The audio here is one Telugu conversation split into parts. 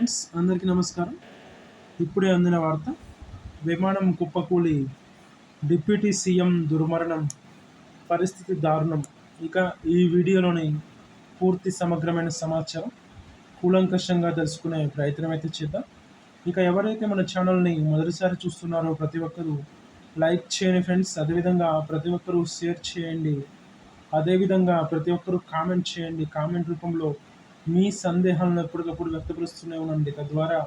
ఫ్రెండ్స్ అందరికీ నమస్కారం. ఇప్పుడే అందిన వార్త విమానం కుప్పకూలి డిప్యూటీ సీఎం దుర్మరణం పరిస్థితి దారుణం. ఇక ఈ వీడియోలోని పూర్తి సమగ్రమైన సమాచారం కూలంకషంగా తెలుసుకునే ప్రయత్నం అయితే చేద్దాం. ఇక ఎవరైతే మన ఛానల్ని మొదటిసారి చూస్తున్నారో ప్రతి ఒక్కరూ లైక్ చేయండి ఫ్రెండ్స్. అదేవిధంగా ప్రతి ఒక్కరూ షేర్ చేయండి. అదేవిధంగా ప్రతి ఒక్కరూ కామెంట్ చేయండి. కామెంట్ రూపంలో మీ సందేహాలను ఎప్పటికప్పుడు వ్యక్తపరుస్తూనే ఉండండి తద్వారా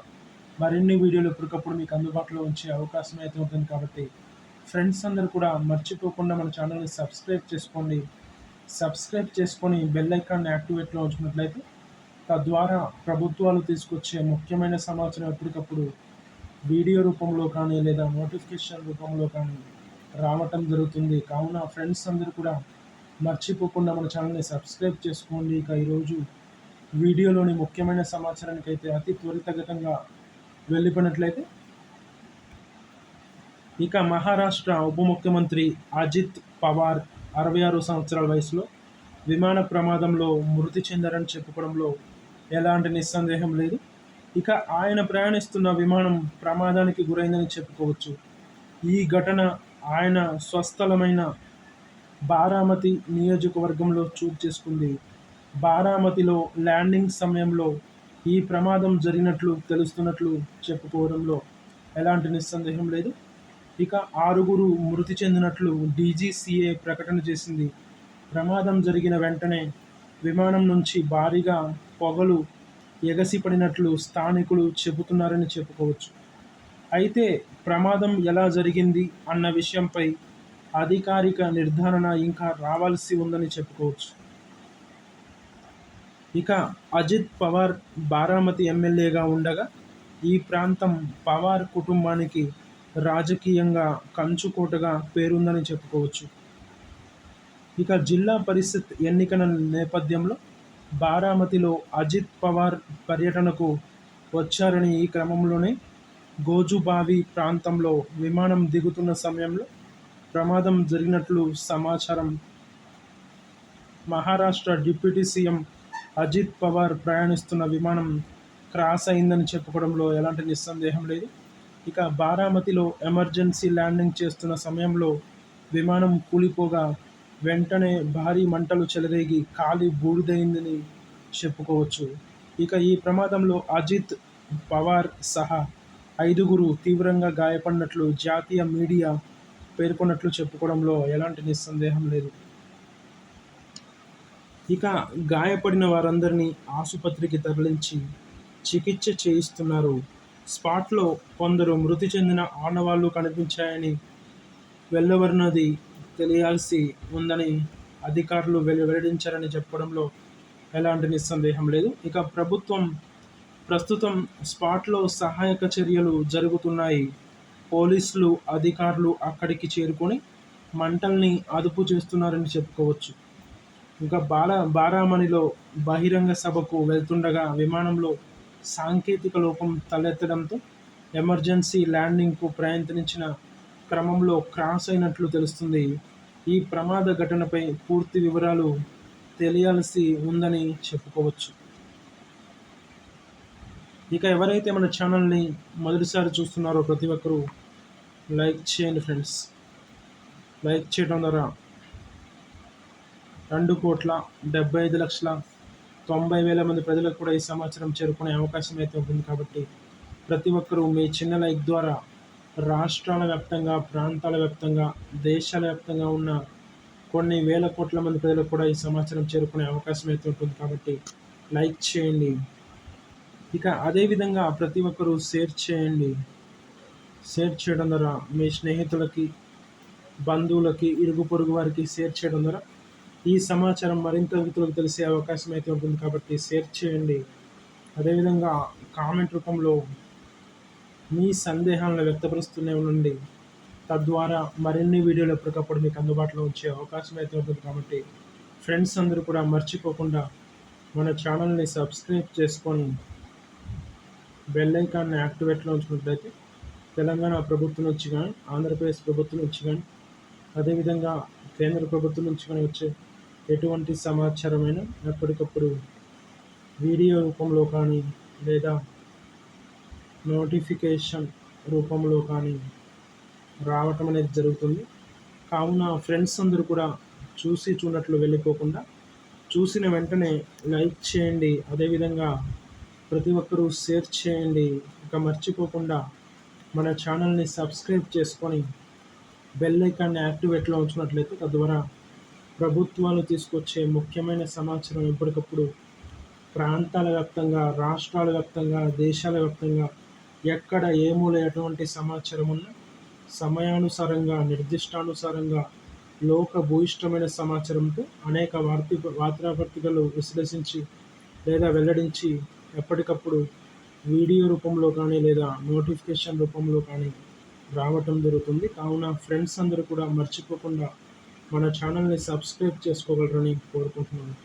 మరిన్ని వీడియోలు ఎప్పటికప్పుడు మీకు అందుబాటులో ఉంచే అవకాశం అయితే ఉంటుంది కాబట్టి ఫ్రెండ్స్ అందరూ కూడా మర్చిపోకుండా మన ఛానల్ని సబ్స్క్రైబ్ చేసుకోండి. సబ్స్క్రైబ్ చేసుకొని బెల్ ఐకాన్ని యాక్టివేట్లో ఉంచినట్లయితే తద్వారా ప్రభుత్వాలు తీసుకొచ్చే ముఖ్యమైన సమాచారం ఎప్పటికప్పుడు వీడియో రూపంలో కానీ లేదా నోటిఫికేషన్ రూపంలో కానీ రావటం జరుగుతుంది. కావున ఫ్రెండ్స్ అందరూ కూడా మర్చిపోకుండా మన ఛానల్ని సబ్స్క్రైబ్ చేసుకోండి. ఇక ఈరోజు వీడియోలోని ముఖ్యమైన సమాచారానికి అయితే అతి త్వరితగతంగా వెళ్ళిపోయినట్లయితే ఇక మహారాష్ట్ర ఉప ముఖ్యమంత్రి అజిత్ పవార్ అరవై ఆరు సంవత్సరాల వయసులో విమాన ప్రమాదంలో మృతి చెందారని చెప్పుకోవడంలో ఎలాంటి నిస్సందేహం లేదు. ఇక ఆయన ప్రయాణిస్తున్న విమానం ప్రమాదానికి గురైందని చెప్పుకోవచ్చు. ఈ ఘటన ఆయన స్వస్థలమైన బారామతి నియోజకవర్గంలో చోటు చేసుకుంది. బారామతిలో ల్యాండింగ్ సమయంలో ఈ ప్రమాదం జరిగినట్లు తెలుస్తున్నట్లు చెప్పుకోవడంలో ఎలాంటి నిస్సందేహం లేదు. ఇక ఆరుగురు మృతి చెందినట్లు డీజీసీఏ ప్రకటన చేసింది. ప్రమాదం జరిగిన వెంటనే విమానం నుంచి భారీగా పొగలు ఎగసిపడినట్లు స్థానికులు చెబుతున్నారని చెప్పుకోవచ్చు. అయితే ప్రమాదం ఎలా జరిగింది అన్న విషయంపై అధికారిక నిర్ధారణ ఇంకా రావాల్సి ఉందని చెప్పుకోవచ్చు. ఇక అజిత్ పవార్ బారామతి ఎమ్మెల్యేగా ఉండగా ఈ ప్రాంతం పవార్ కుటుంబానికి రాజకీయంగా కంచుకోటగా పేరుందని చెప్పుకోవచ్చు. ఇక జిల్లా పరిషత్ ఎన్నికల నేపథ్యంలో బారామతిలో అజిత్ పవార్ పర్యటనకు వచ్చారని ఈ క్రమంలోనే గోజుబావి ప్రాంతంలో విమానం దిగుతున్న సమయంలో ప్రమాదం జరిగినట్లు సమాచారం. మహారాష్ట్ర డిప్యూటీ సీఎం అజిత్ పవార్ ప్రయాణిస్తున్న విమానం క్రాస్ అయిందని చెప్పుకోవడంలో ఎలాంటి నిస్సందేహం లేదు. ఇక బారామతిలో ఎమర్జెన్సీ ల్యాండింగ్ చేస్తున్న సమయంలో విమానం కూలిపోగా వెంటనే భారీ మంటలు చెలరేగి కాలి బూడిదైందని చెప్పుకోవచ్చు. ఇక ఈ ప్రమాదంలో అజిత్ పవార్ సహా ఐదుగురు తీవ్రంగా గాయపడినట్లు జాతీయ మీడియా పేర్కొన్నట్లు చెప్పుకోవడంలో ఎలాంటి నిస్సందేహం లేదు. ఇక గాయపడిన వారందరినీ ఆసుపత్రికి తరలించి చికిత్స చేయిస్తున్నారు. స్పాట్లో కొందరు మృతి చెందిన ఆనవాళ్ళు కనిపించాయని వెళ్ళవరినది తెలియాల్సి ఉందని అధికారులు వెల్లడించారని చెప్పడంలో ఎలాంటి నిస్సందేహం లేదు. ఇక ప్రభుత్వం ప్రస్తుతం స్పాట్లో సహాయక చర్యలు జరుగుతున్నాయి. పోలీసులు అధికారులు అక్కడికి చేరుకొని మంటల్ని అదుపు చేస్తున్నారని చెప్పుకోవచ్చు. ఇంకా బాల బారామణిలో బహిరంగ సభకు వెళ్తుండగా విమానంలో సాంకేతిక లోపం తలెత్తడంతో ఎమర్జెన్సీ ల్యాండింగ్కు ప్రయత్నించిన క్రమంలో క్రాస్ అయినట్లు తెలుస్తుంది. ఈ ప్రమాద ఘటనపై పూర్తి వివరాలు తెలియాల్సి ఉందని చెప్పుకోవచ్చు. ఇక ఎవరైతే మన ఛానల్ని మొదటిసారి చూస్తున్నారో ప్రతి ఒక్కరూ లైక్ చేయండి ఫ్రెండ్స్. లైక్ చేయడం ద్వారా రెండు కోట్ల డెబ్బై ఐదు లక్షల తొంభై వేల మంది ప్రజలకు కూడా ఈ సమాచారం చేరుకునే అవకాశం అయితే ఉంటుంది కాబట్టి ప్రతి ఒక్కరూ మీ చిన్న లైక్ ద్వారా రాష్ట్రాల వ్యాప్తంగా ప్రాంతాల వ్యాప్తంగా దేశాల వ్యాప్తంగా ఉన్న కొన్ని వేల కోట్ల మంది ప్రజలకు కూడా ఈ సమాచారం చేరుకునే అవకాశం అయితే ఉంటుంది కాబట్టి లైక్ చేయండి. ఇక అదేవిధంగా ప్రతి ఒక్కరూ షేర్ చేయండి. షేర్ చేయడం ద్వారా మీ స్నేహితులకి బంధువులకి ఇరుగు పొరుగు వారికి షేర్ చేయడం ద్వారా ఈ సమాచారం మరింత ఇతరులకు తెలిసే అవకాశం అయితే ఉంటుంది కాబట్టి షేర్ చేయండి. అదేవిధంగా కామెంట్ రూపంలో మీ సందేహాలను వ్యక్తపరుస్తూనే ఉండండి. తద్వారా మరిన్ని వీడియోలు ఎప్పటికప్పుడు మీకు అందుబాటులో వచ్చే అవకాశం అయితే ఉంటుంది కాబట్టి ఫ్రెండ్స్ అందరూ కూడా మర్చిపోకుండా మన ఛానల్ని సబ్స్క్రైబ్ చేసుకొని బెల్ ఐకాన్ని యాక్టివేట్లో ఉంచినట్లయితే తెలంగాణ ప్రభుత్వం నుంచి కానీ ఆంధ్రప్రదేశ్ ప్రభుత్వం నుంచి కానీ అదేవిధంగా కేంద్ర ప్రభుత్వం నుంచి కానీ వచ్చే ఎటువంటి సమాచారమైనా ఎప్పటికప్పుడు వీడియో రూపంలో కానీ లేదా నోటిఫికేషన్ రూపంలో కానీ రావటం అనేది జరుగుతుంది. కావున ఫ్రెండ్స్ అందరూ కూడా చూసి చూడట్లు వెళ్ళిపోకుండా చూసిన వెంటనే లైక్ చేయండి. అదేవిధంగా ప్రతి ఒక్కరూ షేర్ చేయండి. ఇక మర్చిపోకుండా మన ఛానల్ని సబ్స్క్రైబ్ చేసుకొని బెల్ ఐకాన్ని యాక్టివేట్లో ఉంచినట్లయితే తద్వారా ప్రభుత్వాలు తీసుకొచ్చే ముఖ్యమైన సమాచారం ఎప్పటికప్పుడు ప్రాంతాల వ్యాప్తంగా రాష్ట్రాల వ్యాప్తంగా దేశాల వ్యాప్తంగా ఎక్కడ ఏ మూల ఎటువంటి సమాచారం ఉన్నా సమయానుసారంగా నిర్దిష్టానుసారంగా లోక భూయిష్టమైన సమాచారంతో అనేక వార్తి వార్తాపత్రికలు విశ్లేషించి లేదా వెల్లడించి ఎప్పటికప్పుడు వీడియో రూపంలో కానీ లేదా నోటిఫికేషన్ రూపంలో కానీ రావటం జరుగుతుంది. కావున ఫ్రెండ్స్ అందరూ కూడా మర్చిపోకుండా మన ఛానల్ని సబ్స్క్రైబ్ చేసుకోగలరని కోరుకుంటున్నాను.